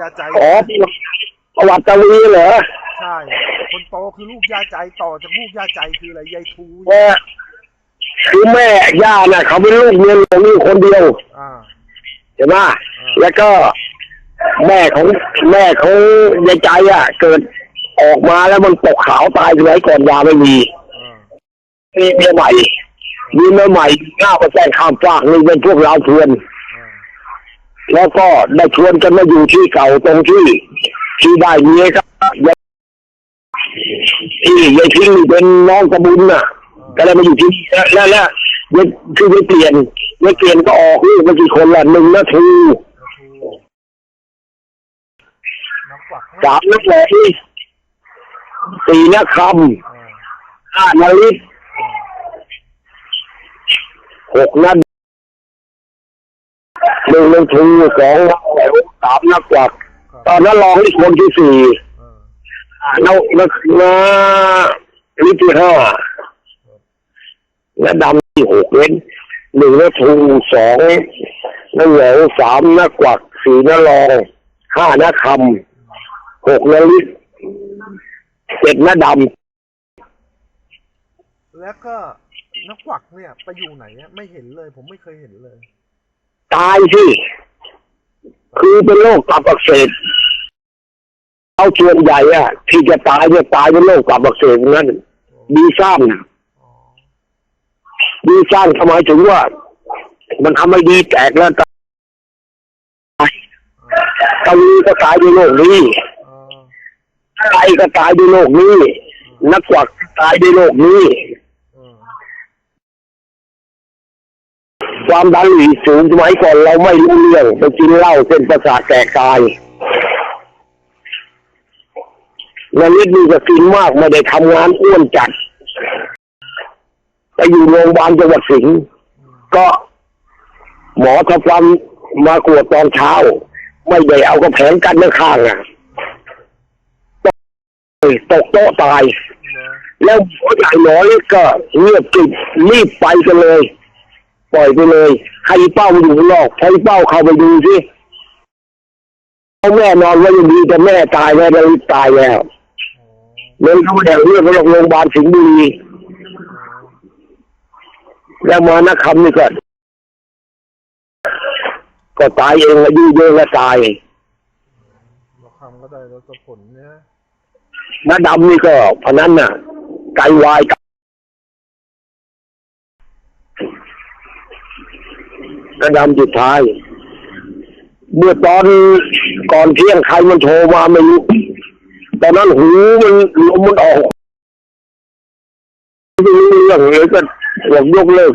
ยาใจอ๋อประวัติตะวีเหรอใช่คนโตคือลูกยาใจต่อจากลูกยาใจคืออะไรยายทูแม่คือแม่ย่าน่ะ เขาเป็นลูกเมียหลวงอยู่คนเดียวอ่าเห็นไหมแล้วก็แม่ของแม่ของยายใจอะ เกิดออกมาแล้วมันตกขาวตายสมัยก่อนยาไม่มีอ่ามีเมียใหม่มีเมียใหม่หน้าประแซงข้ามฟากนี่เป็นพวกเราเพื่อนอ่า แล้วก็ได้ชวนกันมาอยู่ที่เก่าตรงที่ ที่ได้เมียครับที่ยายทิ้งนี่เป็นน้องกระบุญน่ะ ก็เลยมาอยู่ที่นี่แล้วแล้วแล้วยายคือยายเปลี่ยนยายเปลี่ยนก็ออกลูกมากี่คนละหนึ่งนาทีนักกวักสามนักแหลสี่นักคำห้านาฬิกหกนัด หนึ่งนักทูสองนักแหลวสามนักกวักครับตอนนั้นรองนี่คนที่สี่อ่านักนักนาลิที่ห้าและดำที่หกเว้นหนึ่งนักทูสองนักแหลวสามนักกวักสี่นักรองห้านักคำหกนาฬิกเจ็ดนักดแล้วก็นักกวักเนี่ย ไปอยู่ไหนอะไม่เห็นเลย ผมไม่เคยเห็นเลยำ ตายสิคือเป็นโรคตับอักเสบเอาส่วนใหญ่อะที่จะตายเนี่ยตายเป็นโรคตับอักเสบทั้งนั้นดีซ่านน่ะอ๋อดีสร้างทำไมายถึงว่า มันทำให้ดีแตกแล้วตายตะวีก็ตายด้วยโรคนี้อ่าอะไรก็ตายด้วยโรคนี้ นักกวักก็ตายด้วยโรคนี้ อ่า ความดันโลหิตสูงสมัยก่อนเราไม่รู้เรื่องไปกินเหล้าเส้นประสาทแตกตายนานิดนี่ก็กินมากไม่ได้ทำงานอ้วนจัดไปอยู่โรงพยาบาลจังหวัดสิงห์ก็หมอทำฟันมากวดตอนเช้า ไม่ได้เอากระแผงกันข้างอะตกโต๊ะตาย แล้วหมอใหญ่หมอเล็กก็เงียบกิบรีบไปกันเลย ปล่อยไปเลยใครเป้ามาอยู่ข้างนอกใครเป้าเข้าไปดูสิเอาแม่นอนไว้ยังดีแต่แม่ตายแล้วแล้วตายแล้วอ๋อเลยเขาแดงเลือดไปโรงพยาบาลสิงห์บุรีอ๋อแล้วมานักคำนี่ก็ก็ตายเองอายุเยอะแล้วตายเราคำก็ได้เราจะผลเนี่ยน้าดำนี่ก็พนันน่ะไก่วายกั บน้าดำสุดท้าย เมื่อตอนก่อนเที่ยงใครมันโทรมาไม่รู้ตอนนั้นหูมันลมมันออกไม่รู้เรื่องเลยก็บอกยกเลิก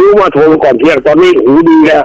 รู้มาโทรก่อนเที่ยงตอนนี้หูดีแล้ว